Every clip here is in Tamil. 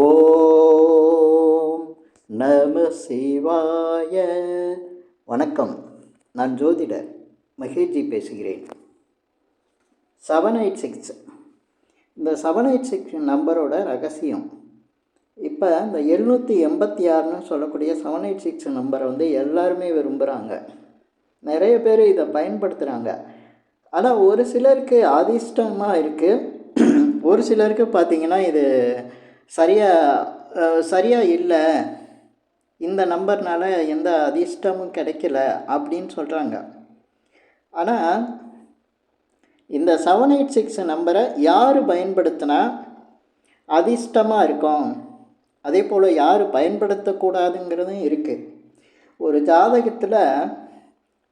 ஓம் நம சிவாய. வணக்கம். நான் ஜோதிடர் மகேஷ்ஜி பேசுகிறேன். செவன் எயிட் சிக்ஸ் இந்த செவன் எயிட் சிக்ஸ் நம்பரோட ரகசியம். இப்போ இந்த எழுநூற்றி எண்பத்தி ஆறுன்னு சொல்லக்கூடிய செவன் எயிட் சிக்ஸ் நம்பரை வந்து எல்லாருமே விரும்புகிறாங்க நிறைய பேர் இதை பயன்படுத்துகிறாங்க ஆனால் ஒரு சிலருக்கு அதிர்ஷ்டமாக இருக்குது ஒரு சிலருக்கு பார்த்திங்கன்னா இது சரியாக சரியாக இல்லை. இந்த நம்பர்னால் எந்த அதிர்ஷ்டமும் கிடைக்கல அப்படின்னு சொல்கிறாங்க ஆனால் இந்த செவன் எயிட் சிக்ஸ் நம்பரை யார் பயன்படுத்தினா அதிர்ஷ்டமாக இருக்கும். அதே போல் யார் பயன்படுத்தக்கூடாதுங்கிறதும் இருக்குது ஒரு ஜாதகத்தில்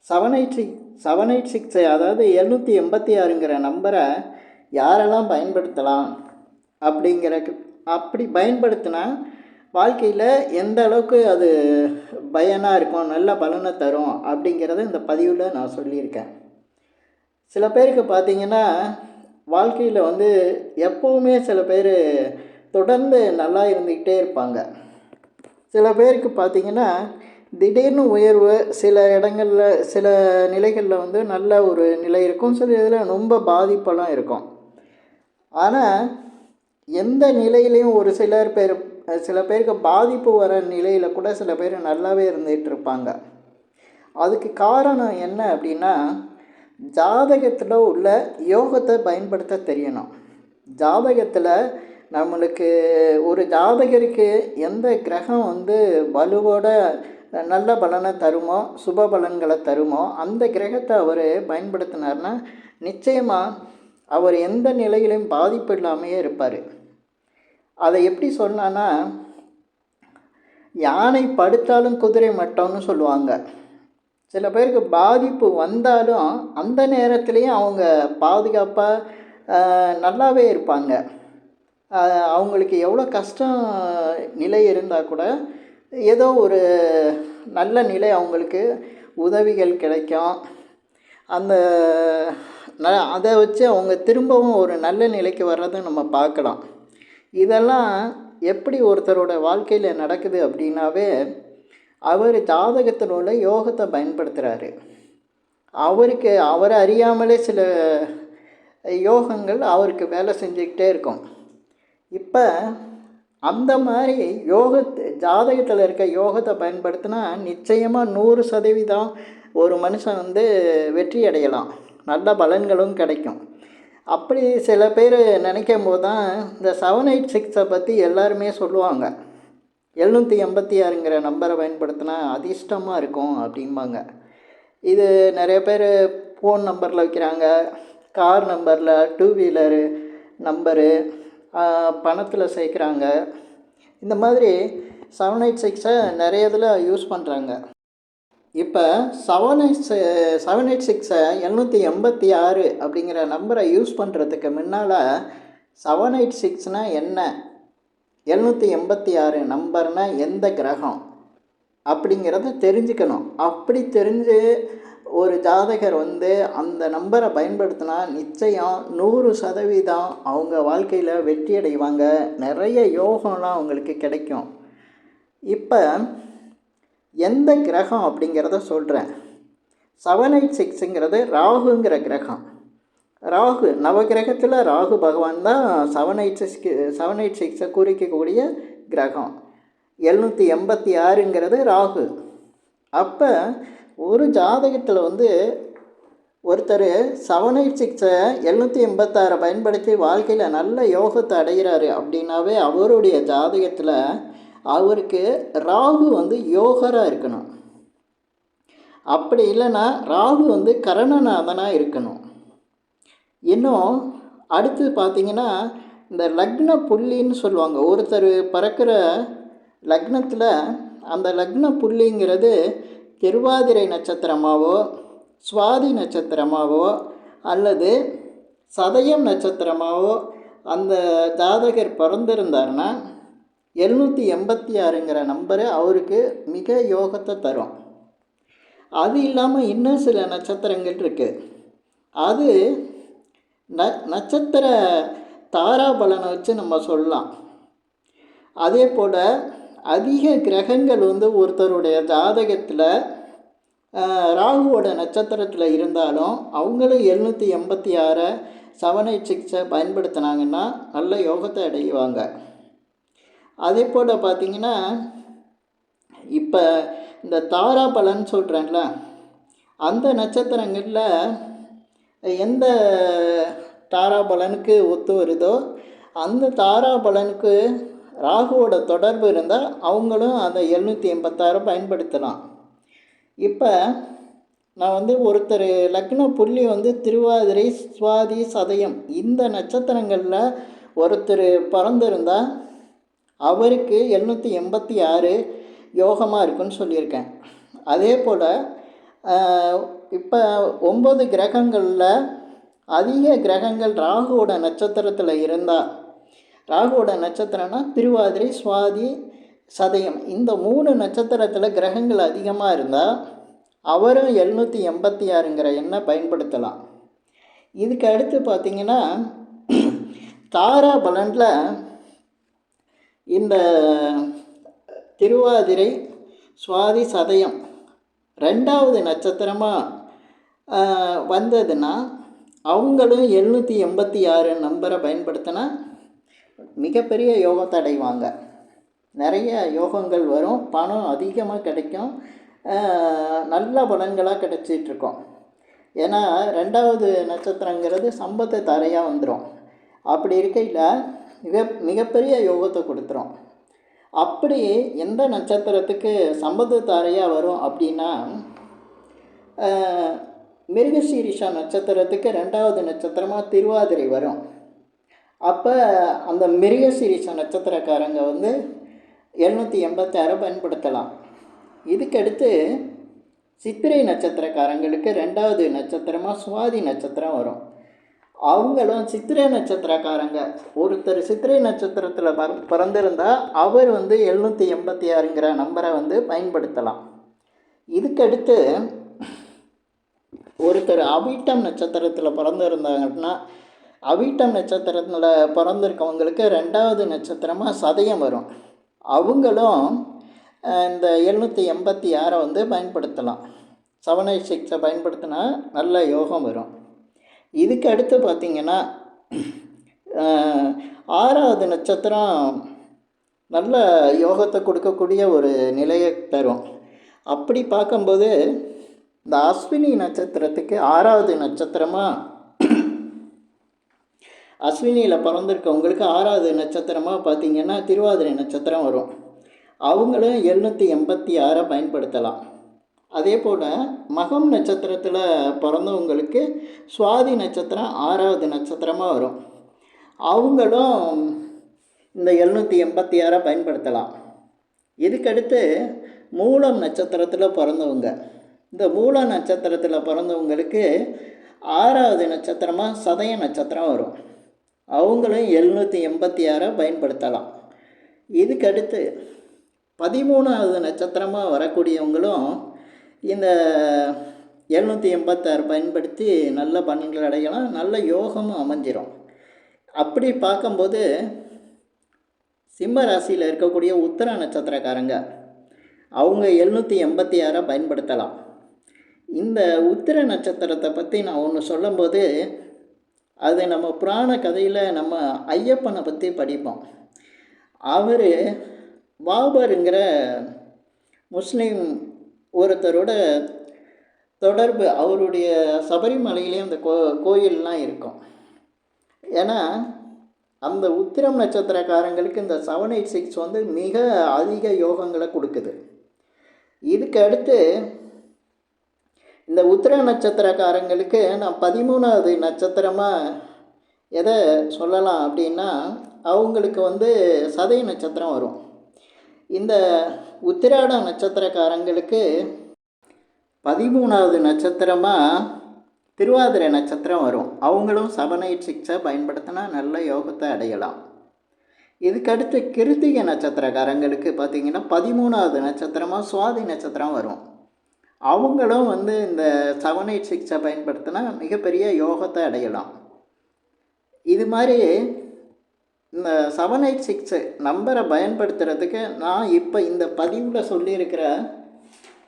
seven eight six seven eight six அதாவது எழுநூற்றி எண்பத்தி ஆறுங்கிற நம்பரை யாரெல்லாம் பயன்படுத்தலாம் அப்படிங்கிற அப்படி பயன்படுத்தினா வாழ்க்கையில் எந்த அளவுக்கு அது பயனாக இருக்கும் நல்ல பலனை தரும் அப்படிங்கிறத இந்த பதிவில் நான் சொல்லியிருக்கேன். சில பேருக்கு பார்த்திங்கன்னா வாழ்க்கையில் வந்து எப்போவுமே சில பேர் தொடர்ந்து நல்லா இருந்துக்கிட்டே இருப்பாங்க. சில பேருக்கு பார்த்திங்கன்னா திடீர்னு உயர்வு சில இடங்களில் சில நிலைகளில் வந்து நல்ல ஒரு நிலை இருக்கும் சில இதில் ரொம்ப பாதிப்பெல்லாம் இருக்கும். ஆனால் எந்த நிலையிலையும் ஒரு சிலர் பேர் சில பேருக்கு பாதிப்பு வர நிலையில் கூட சில பேர் நல்லாவே இருந்துகிட்டு இருப்பாங்க. அதுக்கு காரணம் என்ன அப்படின்னா ஜாதகத்தில் உள்ள யோகத்தை பயன்படுத்த தெரியணும். ஜாதகத்தில் நம்மளுக்கு ஒரு ஜாதகருக்கு எந்த கிரகம் வந்து வலுவோட நல்ல பலனை தருமோ சுப பலன்களை தருமோ அந்த கிரகத்தை அவர் பயன்படுத்தினார்னா நிச்சயமாக அவர் எந்த நிலையிலையும் பாதிப்பு இல்லாமையே இருப்பார். அதை எப்படி சொன்னான்னா யானை படுத்தாலும் குதிரை மட்டம்னு சொல்லுவாங்க. சில பேருக்கு பாதிப்பு வந்தாலும் அந்த நேரத்துலேயும் அவங்க பாதுகாப்பாக நல்லாவே இருப்பாங்க. அவங்களுக்கு எவ்வளோ கஷ்டம் நிலை இருந்தால் கூட ஏதோ ஒரு நல்ல நிலை அவங்களுக்கு உதவிகள் கிடைக்கும். அந்த ந அதை வச்சு அவங்க திரும்பவும் ஒரு நல்ல நிலைக்கு வர்றதை நம்ம பார்க்கலாம். இதெல்லாம் எப்படி ஒருத்தரோட வாழ்க்கையில் நடக்குது அப்படின்னாவே அவர் ஜாதகத்தில் உள்ள யோகத்தை பயன்படுத்துகிறாரு அவருக்கு அவரை அறியாமலே சில யோகங்கள் அவருக்கு வேலை செஞ்சுக்கிட்டே இருக்கும். இப்போ அந்த மாதிரி யோகத்து ஜாதகத்தில் இருக்க யோகத்தை பயன்படுத்தினா நிச்சயமாக நூறு சதவீதம் ஒரு மனுஷன் வந்து வெற்றி அடையலாம். நல்ல பலன்களும் கிடைக்கும். அப்படி சில பேர் நினைக்கும் போது தான் இந்த செவன் எயிட் சிக்ஸை பற்றி எல்லாருமே சொல்லுவாங்க. எழுநூற்றி எண்பத்தி ஆறுங்கிற நம்பரை பயன்படுத்தினா அதிர்ஷ்டமாக இருக்கும் அப்படிம்பாங்க. இது நிறைய பேர் ஃபோன் நம்பரில் வைக்கிறாங்க. கார் நம்பரில் டூ வீலரு நம்பரு பணத்தில் சேர்க்குறாங்க. இந்த மாதிரி செவன் எயிட் சிக்ஸை நிறைய இதில் யூஸ் பண்ணுறாங்க இப்போ செவன் எயிட் செவன் எயிட் சிக்ஸை எழுநூற்றி எண்பத்தி ஆறு அப்படிங்கிற நம்பரை யூஸ் பண்ணுறதுக்கு முன்னால் செவன் எயிட் சிக்ஸ்னால் என்ன? எழுநூற்றி எண்பத்தி ஆறு நம்பர்னால் எந்த கிரகம்? அப்படிங்கிறத தெரிஞ்சுக்கணும். அப்படி தெரிஞ்சு ஒரு ஜாதகர் வந்து அந்த நம்பரை பயன்படுத்தினா நிச்சயம் நூறு சதவீதம் அவங்க வாழ்க்கையில் வெற்றி அடைவாங்க. நிறைய யோகம்லாம் அவங்களுக்கு கிடைக்கும். இப்போ எந்த கிரகம் அப்படிங்கிறத சொல்கிறேன் செவன் எயிட் சிக்ஸுங்கிறது ராகுங்கிற கிரகம். ராகு நவகிரகத்தில் ராகு பகவான் தான் செவன் எயிட் சிக்ஸ்க்கு செவன் எயிட் சிக்ஸை குறிக்கக்கூடிய கிரகம். எழுநூற்றி எண்பத்தி ஆறுங்கிறது ராகு. அப்போ ஒரு ஜாதகத்தில் வந்து ஒருத்தர் செவன் எயிட் சிக்ஸை எழுநூற்றி எண்பத்தாறை பயன்படுத்தி வாழ்க்கையில் நல்ல யோகத்தை அடைகிறாரு அப்படின்னாவே அவருடைய ஜாதகத்தில் அவருக்கு ராகு வந்து யோகராக இருக்கணும். அப்படி இல்லைன்னா ராகு வந்து கரணநாதனாக இருக்கணும். இன்னும் அடுத்து பார்த்திங்கன்னா இந்த லக்ன புள்ளின்னு சொல்லுவாங்க. ஒருத்தர் பறக்கிற லக்னத்தில் அந்த லக்ன புள்ளிங்கிறது திருவாதிரை நட்சத்திரமாவோ சுவாதி நட்சத்திரமாவோ அல்லது சதயம் நட்சத்திரமாவோ அந்த ஜாதகர் பிறந்திருந்தார்னா எழுநூற்றி எண்பத்தி ஆறுங்கிற நம்பரு அவருக்கு மிக யோகத்தை தரும். அது இல்லாமல் இன்னும் சில நட்சத்திரங்கள் இருக்குது அது ந நட்சத்திர தாராபலனை வச்சு நம்ம சொல்லலாம். அதே போல் அதிக கிரகங்கள் வந்து ஒருத்தருடைய ஜாதகத்தில் ராகுவோட நட்சத்திரத்தில் இருந்தாலும் அவங்களும் எழுநூற்றி எண்பத்தி ஆறை செவன் எயிட் சிக்ஸை பயன்படுத்தினாங்கன்னா நல்ல யோகத்தை அடைவாங்க. அதே போல் பார்த்திங்கன்னா இப்போ இந்த தாரா பலன் சொல்கிறேன்ல அந்த நட்சத்திரங்களில் எந்த தாராபலனுக்கு ஒத்து வருதோ அந்த தாராபலனுக்கு ராகுவோட தொடர்பு இருந்தால் அவங்களும் அந்த எழுநூற்றி எண்பத்தாறு பயன்படுத்தலாம். இப்போ நான் வந்து ஒருத்தர் லக்ன புள்ளி வந்து திருவாதிரை சுவாதி சதயம் இந்த நட்சத்திரங்களில் ஒருத்தர் பிறந்திருந்தால் அவருக்கு எழுநூற்றி எண்பத்தி ஆறு யோகமாக இருக்குன்னு சொல்லியிருக்கேன். அதே போல் இப்போ ஒம்பது கிரகங்களில் அதிக கிரகங்கள் ராகுவோட நட்சத்திரத்தில் இருந்தால் ராகுவோட நட்சத்திரம்னா திருவாதிரை சுவாதி சதயம். இந்த மூணு நட்சத்திரத்தில் கிரகங்கள் அதிகமாக இருந்தால் அவரும் எழுநூற்றி எண்பத்தி ஆறுங்கிற எண்ணை பயன்படுத்தலாம். இதுக்கு அடுத்து பார்த்திங்கன்னா தாரா பலனில் இந்த திருவாதிரை சுவாதி சதயம் ரெண்டாவது நட்சத்திரமாக வந்ததுன்னா அவங்களும் எழுநூற்றி எண்பத்தி ஆறு நம்பரை பயன்படுத்தினா மிகப்பெரிய யோகத்தை அடைவாங்க நிறைய யோகங்கள் வரும். பணம் அதிகமாக கிடைக்கும். நல்ல பலன்களாக கிடச்சிட்ருக்கோம். ஏன்னா ரெண்டாவது நட்சத்திரங்கிறது சம்பத்தை தரையாக வந்துடும் அப்படி இருக்கையில் மிக மிகப்பெரிய யோகத்தை கொடுத்துரும். அப்படி எந்த நட்சத்திரத்துக்கு சம்பந்த தாரையாக வரும் அப்படின்னா மிருகசீரிஷா நட்சத்திரத்துக்கு ரெண்டாவது நட்சத்திரமாக திருவாதிரை வரும். அப்போ அந்த மிருகசீரிஷா நட்சத்திரக்காரங்க வந்து எழுநூற்றி எண்பத்தாறு பயன்படுத்தலாம். இதுக்கடுத்து சித்திரை நட்சத்திரக்காரங்களுக்கு ரெண்டாவது நட்சத்திரமாக சுவாதி நட்சத்திரம் வரும். அவங்களும் சித்திரை நட்சத்திரக்காரங்க. ஒருத்தர் சித்திரை நட்சத்திரத்தில் பற பிறந்திருந்தால் அவர் வந்து எழுநூற்றி எண்பத்தி ஆறுங்கிற நம்பரை வந்து பயன்படுத்தலாம். இதுக்கடுத்து ஒருத்தர் அவிட்டம் நட்சத்திரத்தில் பிறந்திருந்தாங்கன்னா அவிட்டம் நட்சத்திரத்தில் பிறந்திருக்கவங்களுக்கு ரெண்டாவது நட்சத்திரமாக சதயம் வரும். அவங்களும் இந்த எழுநூற்றி எண்பத்தி ஆறை வந்து பயன்படுத்தலாம். செவன் எயிட் சிக்ஸை பயன்படுத்தினா நல்ல யோகம் வரும். இதுக்கு அடுத்து பார்த்திங்கன்னா ஆறாவது நட்சத்திரம் நல்ல யோகத்தை கொடுக்கக்கூடிய ஒரு நிலையை தரும். அப்படி பார்க்கும்போது இந்த அஸ்வினி நட்சத்திரத்துக்கு ஆறாவது நட்சத்திரமாக அஸ்வினியில் பிறந்திருக்கவங்களுக்கு ஆறாவது நட்சத்திரமாக பார்த்திங்கன்னா திருவாதிரை நட்சத்திரம் வரும். அவங்களும் எழுநூற்றி எண்பத்தி ஆறை பயன்படுத்தலாம். அதே போல் மகம் நட்சத்திரத்தில் பிறந்தவங்களுக்கு சுவாதி நட்சத்திரம் ஆறாவது நட்சத்திரமாக வரும். அவங்களும் இந்த எழுநூற்றி எண்பத்தி ஆறை பயன்படுத்தலாம். இதுக்கடுத்து மூலம் நட்சத்திரத்தில் பிறந்தவங்க. இந்த மூல நட்சத்திரத்தில் பிறந்தவங்களுக்கு ஆறாவது நட்சத்திரமாக சதய நட்சத்திரம் வரும். அவங்களும் எழுநூற்றி எண்பத்தி ஆறை பயன்படுத்தலாம். இதுக்கடுத்து பதிமூணாவது நட்சத்திரமாக வரக்கூடியவங்களும் இந்த எழுநூற்றி எண்பத்தாறு பயன்படுத்தி நல்ல பலன்கள் அடையலாம் நல்ல யோகமும் அமைஞ்சிரும். அப்படி பார்க்கும்போது சிம்ம ராசியில் இருக்கக்கூடிய உத்தர நட்சத்திரக்காரங்க அவங்க எழுநூற்றி எண்பத்தி ஆறை பயன்படுத்தலாம். இந்த உத்திர நட்சத்திரத்தை பற்றி நான் ஒன்று சொல்லும்போது அது நம்ம புராண கதையில் நம்ம ஐயப்பனை பற்றி படிப்போம். அவர் பாபருங்கிற முஸ்லீம் ஒருத்தரோட தொடர்பு அவருடைய சபரிமலையிலே அந்த கோ கோயிலெலாம் இருக்கும். ஏன்னா அந்த உத்திரம் நட்சத்திரக்காரங்களுக்கு இந்த செவன் எயிட் சிக்ஸ் வந்து மிக அதிக யோகங்களை கொடுக்குது. இதுக்கு அடுத்து இந்த உத்திர நட்சத்திரக்காரங்களுக்கு நான் பதிமூணாவது நட்சத்திரமாக எதை சொல்லலாம் அப்படின்னா அவங்களுக்கு வந்து சதய நட்சத்திரம் வரும். இந்த உத்திராட நட்சத்திரக்காரங்களுக்கு பதிமூணாவது நட்சத்திரமாக திருவாதிரை நட்சத்திரம் வரும். அவங்களும் செவன் சிக்ஸை பயன்படுத்தினா நல்ல யோகத்தை அடையலாம். இதுக்கடுத்து கிருத்திகை நட்சத்திரக்காரங்களுக்கு பார்த்திங்கன்னா பதிமூணாவது நட்சத்திரமாக சுவாதி நட்சத்திரம் வரும். அவங்களும் வந்து இந்த செவன் எயிட் சிக்ஸை பயன்படுத்தினா மிகப்பெரிய யோகத்தை அடையலாம். இது மாதிரி இந்த செவன் எயிட் சிக்ஸு நம்பரை பயன்படுத்துறதுக்கு நான் இப்போ இந்த பதிவில் சொல்லியிருக்கிற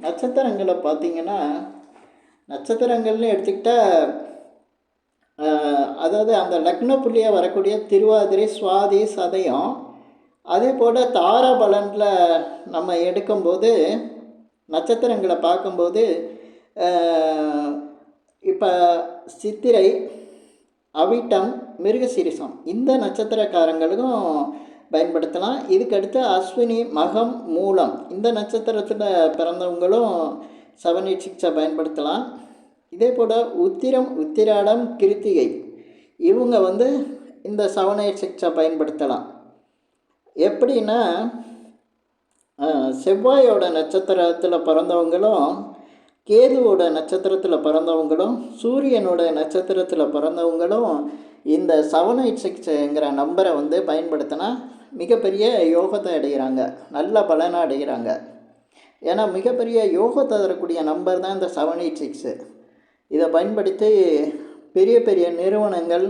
நட்சத்திரங்களை பார்த்தீங்கன்னா நட்சத்திரங்கள்னு எடுத்துக்கிட்டால் அதாவது அந்த லக்ன புள்ளியாக வரக்கூடிய திருவாதிரை சுவாதி சதயம் அதே போல் தாராபலனில் நம்ம எடுக்கும்போது நட்சத்திரங்களை பார்க்கும்போது இப்போ சித்திரை அவிட்டம் மிருகசீரிசம். இந்த நட்சத்திரக்காரங்களுக்கும் பயன்படுத்தலாம். இதுக்கடுத்து அஸ்வினி மகம் மூலம் இந்த நட்சத்திரத்தில் பிறந்தவங்களும் செவன் எயிட் சிக்ஸை பயன்படுத்தலாம். இதே போல் உத்திரம் உத்திராடம் கிருத்திகை இவங்க வந்து இந்த செவன் எயிட் சிக்ஸை பயன்படுத்தலாம். எப்படின்னா செவ்வாயோட நட்சத்திரத்தில் பிறந்தவங்களும் கேதுவோட நட்சத்திரத்தில் பிறந்தவங்களும் சூரியனோட நட்சத்திரத்தில் பிறந்தவங்களும் இந்த செவன் எயிட் சிக்ஸுங்கிற நம்பரை வந்து பயன்படுத்தினா மிகப்பெரிய யோகத்தை அடைகிறாங்க. நல்ல பலனை அடைகிறாங்க. ஏன்னா மிகப்பெரிய யோகத்தை தரக்கூடிய நம்பர் தான் இந்த செவன் எயிட் சிக்ஸு இதை பயன்படுத்தி பெரிய பெரிய நிறுவனங்கள்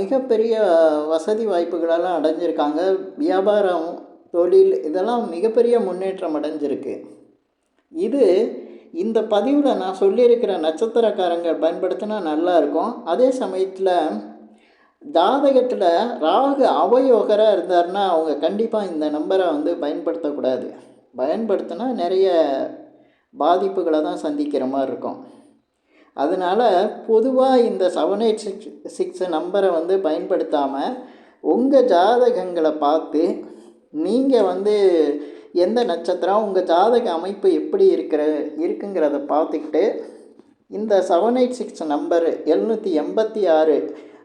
மிகப்பெரிய வசதி வாய்ப்புகளெல்லாம் அடைஞ்சிருக்காங்க. வியாபாரம் தொழில் இதெல்லாம் மிகப்பெரிய முன்னேற்றம் அடைஞ்சிருக்கு. இது இந்த பதிவில் நான் சொல்லியிருக்கிற நட்சத்திரக்காரங்கள் பயன்படுத்தினா நல்லா இருக்கும். அதே சமயத்தில் ஜாதகத்தில் ராகு அவயோகராக இருந்தார்னா அவங்க கண்டிப்பாக இந்த நம்பரை வந்து பயன்படுத்தக்கூடாது. பயன்படுத்தினா நிறைய பாதிப்புகளை தான் சந்திக்கிற மாதிரி இருக்கும். அதனால் பொதுவாக இந்த செவன் எயிட் சிக்ஸ் சிக்ஸ் நம்பரை வந்து பயன்படுத்தாமல் உங்கள் ஜாதகங்களை பார்த்து நீங்கள் வந்து எந்த நட்சத்திரம் உங்கள் ஜாதக அமைப்பு எப்படி இருக்கிற இருக்குங்கிறத பார்த்துக்கிட்டு இந்த செவன் எயிட் சிக்ஸ் நம்பர் எழுநூற்றி எண்பத்தி ஆறு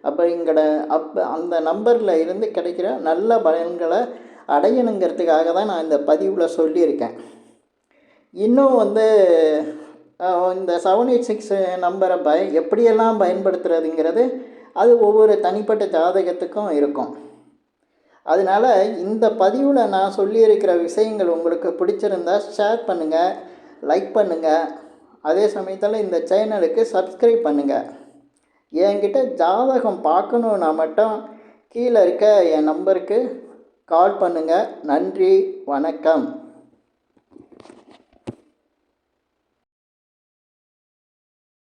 அப்படிங்கிற அப்போ அந்த நம்பரில் இருந்து கிடைக்கிற நல்ல பலன்களை அடையணுங்கிறதுக்காக தான் நான் இந்த பதிவில் சொல்லியிருக்கேன். இன்னும் வந்து இந்த செவன் எயிட் சிக்ஸ் நம்பரை பய எப்படியெல்லாம் பயன்படுத்துகிறதுங்கிறது அது ஒவ்வொரு தனிப்பட்ட ஜாதகத்துக்கும் இருக்கும். அதனால் இந்த பதிவில் நான் சொல்லியிருக்கிற விஷயங்கள் உங்களுக்கு பிடிச்சிருந்தா ஷேர் பண்ணுங்கள் லைக் பண்ணுங்கள் அதே சமயத்தில் இந்த சேனலுக்கு சப்ஸ்கிரைப் பண்ணுங்கள் என்கிட்ட ஜாதகம் பார்க்கணுன்னா மட்டும் கீழே இருக்க என் நம்பருக்கு கால் பண்ணுங்கள் நன்றி வணக்கம்.